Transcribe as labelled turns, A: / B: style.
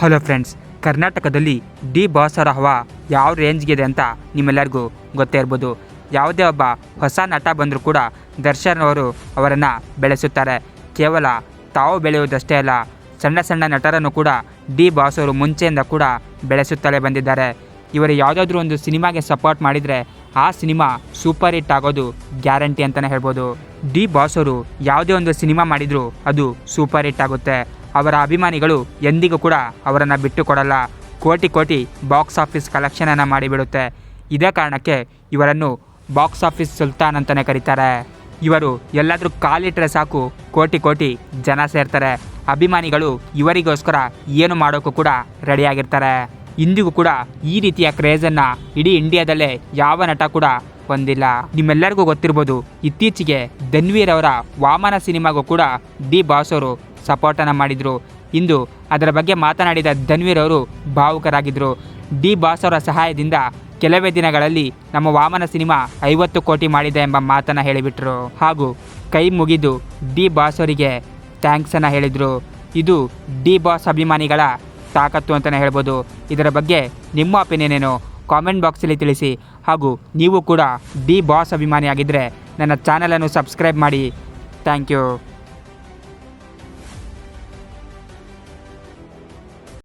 A: Hello friends ಕರ್ನಾಟಕದಲ್ಲಿ D ಬಾಸರ ಹವಾ ಯಾವ ರೇಂಜ್ಗಿದೆ ಅಂತ ನಿಮ್ಮೆಲ್ಲರಿಗೂ ಗೊತ್ತೇ ಇರ್ಬೋದು. ಯಾವುದೇ ಒಬ್ಬ ಹೊಸ ನಟ ಬಂದರೂ ಕೂಡ ದರ್ಶನ್ ಅವರು ಅವರನ್ನು ಬೆಳೆಸುತ್ತಾರೆ. ಕೇವಲ ತಾವು ಬೆಳೆಯುವುದಷ್ಟೇ ಅಲ್ಲ, ಸಣ್ಣ ಸಣ್ಣ ನಟರನ್ನು ಕೂಡ ಡಿ ಬಾಸ್ ಅವರು ಮುಂಚೆಯಿಂದ ಕೂಡ ಬೆಳೆಸುತ್ತಲೇ ಬಂದಿದ್ದಾರೆ. ಇವರು ಯಾವುದಾದ್ರೂ ಒಂದು ಸಿನಿಮಾಗೆ ಸಪೋರ್ಟ್ ಮಾಡಿದರೆ ಆ ಸಿನಿಮಾ ಸೂಪರ್ ಹಿಟ್ ಆಗೋದು ಗ್ಯಾರಂಟಿ ಅಂತಲೇ ಹೇಳ್ಬೋದು. ಡಿ ಬಾಸ್ ಅವರು ಯಾವುದೇ ಒಂದು ಸಿನಿಮಾ ಮಾಡಿದರೂ ಅದು ಸೂಪರ್ ಹಿಟ್ ಆಗುತ್ತೆ. ಅವರ ಅಭಿಮಾನಿಗಳು ಎಂದಿಗೂ ಕೂಡ ಅವರನ್ನು ಬಿಟ್ಟು ಕೊಡಲ್ಲ ಕೋಟಿ ಕೋಟಿ ಬಾಕ್ಸ್ ಆಫೀಸ್ ಕಲೆಕ್ಷನನ್ನು ಮಾಡಿಬಿಡುತ್ತೆ. ಇದೇ ಕಾರಣಕ್ಕೆ ಇವರನ್ನು ಬಾಕ್ಸ್ ಆಫೀಸ್ ಸುಲ್ತಾನ್ ಅಂತಲೇ ಕರೀತಾರೆ. ಇವರು ಎಲ್ಲಾದರೂ ಕಾಲಿಟ್ಟರೆ ಸಾಕು, ಕೋಟಿ ಕೋಟಿ ಜನ ಸೇರ್ತಾರೆ. ಅಭಿಮಾನಿಗಳು ಇವರಿಗೋಸ್ಕರ ಏನು ಮಾಡೋಕ್ಕೂ ಕೂಡ ರೆಡಿಯಾಗಿರ್ತಾರೆ ಇಂದಿಗೂ ಕೂಡ ಈ ರೀತಿಯ ಕ್ರೇಜನ್ನು ಇಡೀ ಇಂಡಿಯಾದಲ್ಲೇ ಯಾವ ನಟ ಕೂಡ ಹೊಂದಿಲ್ಲ ನಿಮ್ಮೆಲ್ಲರಿಗೂ ಗೊತ್ತಿರ್ಬೋದು, ಇತ್ತೀಚೆಗೆ ಧನ್ವೀರ್ ಅವರ ವಾಮನ ಸಿನಿಮಾಗೂ ಕೂಡ ಡಿ ಬಾಸ್ ಅವರು ಸಪೋರ್ಟನ್ನು ಮಾಡಿದರು. ಇಂದು ಅದರ ಬಗ್ಗೆ ಮಾತನಾಡಿದ ಧನ್ವೀರ್ ಅವರು ಭಾವುಕರಾಗಿದ್ದರು ಡಿ ಬಾಸ್ ಅವರ ಸಹಾಯದಿಂದ ಕೆಲವೇ ದಿನಗಳಲ್ಲಿ ನಮ್ಮ ವಾಮನ ಸಿನಿಮಾ ಐವತ್ತು ಕೋಟಿ ಮಾಡಿದೆ ಎಂಬ ಮಾತನ್ನು ಹೇಳಿಬಿಟ್ರು. ಹಾಗೂ ಕೈ ಮುಗಿದು ಡಿ ಬಾಸ್ ಅವರಿಗೆ ಥ್ಯಾಂಕ್ಸನ್ನು ಹೇಳಿದರು. ಇದು ಡಿ ಬಾಸ್ ಅಭಿಮಾನಿಗಳ ತಾಕತ್ತು ಅಂತಲೇ ಹೇಳ್ಬೋದು. ಇದರ ಬಗ್ಗೆ ನಿಮ್ಮ ಒಪಿನಿಯನ್ ಏನು? ಕಾಮೆಂಟ್ ಬಾಕ್ಸಲ್ಲಿ ತಿಳಿಸಿ. ಹಾಗೂ ನೀವು ಕೂಡ ದಿ ಬಾಸ್ ಅಭಿಮಾನಿಯಾಗಿದ್ದರೆ ನನ್ನ ಚಾನಲನ್ನು ಸಬ್ಸ್ಕ್ರೈಬ್ ಮಾಡಿ. Thank you.